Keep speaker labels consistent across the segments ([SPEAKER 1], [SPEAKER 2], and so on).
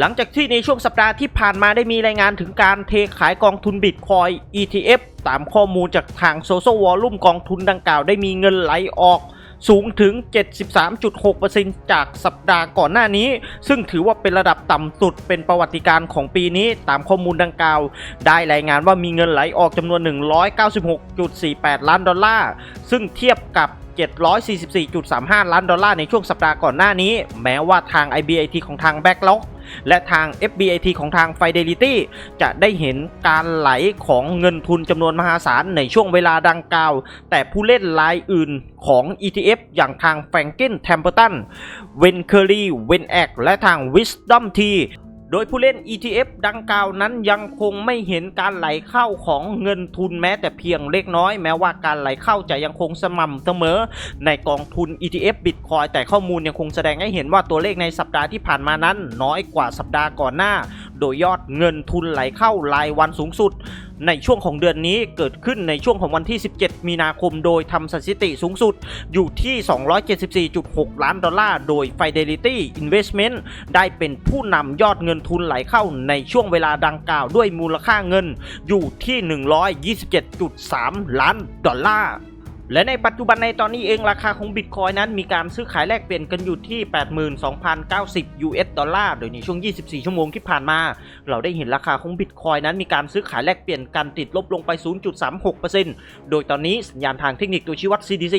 [SPEAKER 1] หลังจากที่ในช่วงสัปดาห์ที่ผ่านมาได้มีรายงานถึงการเทขายกองทุนบิตคอย ETF ตามข้อมูลจากทางโซโซวอลลุ่มกองทุนดังกล่าวได้มีเงินไหลออกสูงถึง 73.6%จากสัปดาห์ก่อนหน้านี้ ซึ่งถือว่าเป็นระดับต่ำสุดเป็นประวัติการของปีนี้ตามข้อมูลดังกล่าว ได้รายงานว่ามีเงินไหลออกจำนวน 196.48 ล้านดอลลาร์ ซึ่งเทียบกับ 744.35 ล้านดอลลาร์ในช่วงสัปดาห์ก่อนหน้านี้ แม้ว่าทาง IBIT ของทาง Backlog และทาง FBIT ของทาง Fidelity จะได้เห็นการไหลของเงินทุนจำนวนมหาศาลในช่วงเวลาดังกล่าว แต่ผู้เล่นรายอื่นของ ETF อย่างทาง f r a n k i n Templeton w e n c u r y w e n a c และทาง Wisdom T โดยผู้เล่น ETF ดังกล่าวนั้นยังคงไม่เห็นการไหลเข้าของเงินทุนแม้แต่เพียงเล็กน้อย แม้ว่าการไหลเข้าจะยังคงสม่ำเสมอ ในกองทุน ETF Bitcoin แต่ข้อมูลยังคงแสดงให้เห็นว่าตัวเลขในสัปดาห์ที่ผ่านมานั้น น้อยกว่าสัปดาห์ก่อนหน้า โดยยอดเงินทุนไหลเข้ารายวันสูงสุด ในช่วงของเดือนนี้เกิดขึ้นในช่วงของวันที่ 17 มีนาคม โดยทำสถิติสูงสุดอยู่ที่ 274.6 ล้านดอลลาร์ โดย Fidelity Investment ได้เป็นผู้นำยอดเงินทุนไหลเข้าในช่วงเวลาดังกล่าวด้วยมูลค่าเงินอยู่ที่ 127.3 ล้านดอลลาร์ และในปัจจุบันในตอนนี้เองราคาของบิตคอยนั้นมีการซื้อขายแลกเปลี่ยนกันอยู่ที่ 82,090 US ดอลลาร์ โดยในช่วง 24 ชั่วโมงที่ผ่านมา เราได้เห็นราคาของบิตคอยนั้นมีการซื้อขายแลกเปลี่ยนกันติดลบลงไป 0.36%โดยตอนนี้สัญญาณทางเทคนิคตัวชี้วัด CDC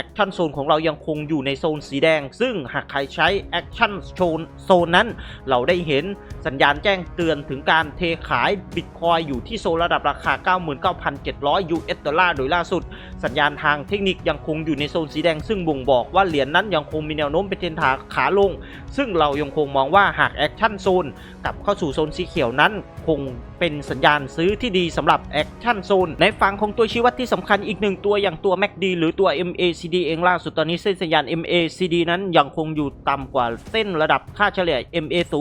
[SPEAKER 1] Action Zone ของเรายังคงอยู่ในโซนสีแดง ซึ่งหากใครใช้ Action Zone โซนนั้น เราได้เห็นสัญญาณแจ้งเตือนถึงการเทขายบิตคอยอยู่ที่โซนระดับราคา 99,700 US ดอลลาร์ โดยล่าสุดสัญญาณทางางเทคนิคยังคงอยู่ในโซนสีแดง ซึ่งบ่งบอกว่าเหรียญนั้นยังคงมีแนวโน้มเป็นเทนขาขาลง ซึ่งเรายังคงมองว่าหากแอคชั่นโซนกลับเข้าสู่โซนสีเขียวนั้น คงเป็นสัญญาณซื้อที่ดีสำหรับแอคชั่นโซนในฝั่งของตัวชี้วัดที่สำคัญอีกหนึ่งตัวอย่างตัว MACD หรือตัว MACD เองล่าสุดตอนนี้เส้นสัญญาณ MACD นั้นยังคงอยู่ต่ำกว่าเส้นระดับค่าเฉลี่ย MA0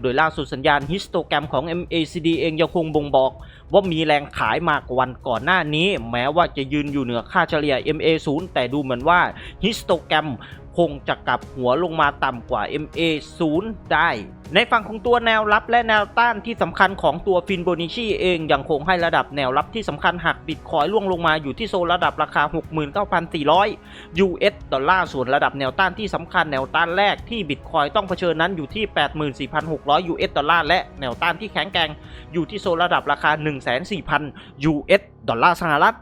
[SPEAKER 1] โดยล่าสุดสัญญาณฮิสโตแกรมของ MACD เองยังคงบ่งบอก ว่ามีแรงขายมากกว่าวันก่อนหน้านี้ แม้ว่าจะยืนอยู่เหนือค่าเฉลี่ย MA0 แต่ดูเหมือนว่าฮิสโตแกรมคงจะกลับหัวลงมาต่ำกว่า MA0 ได้ ในฝั่งของตัวแนวรับและแนวต้านที่สำคัญของตัวฟินโบนิชีเองยังคงให้ระดับแนวรับที่สำคัญหากบิตคอยล่วงลงมาอยู่ที่โซนระดับราคา 69,400 US ดอลลาร์ส่วนระดับแนวต้านที่สำคัญแนวต้านแรกที่บิตคอยต้องเผชิญนั้นอยู่ที่ 84,600 US ดอลลาร์และแนวต้านที่แข็งแกร่งอยู่ที่โซนระดับราคา104,000 US ดอลลาร์สหรัฐ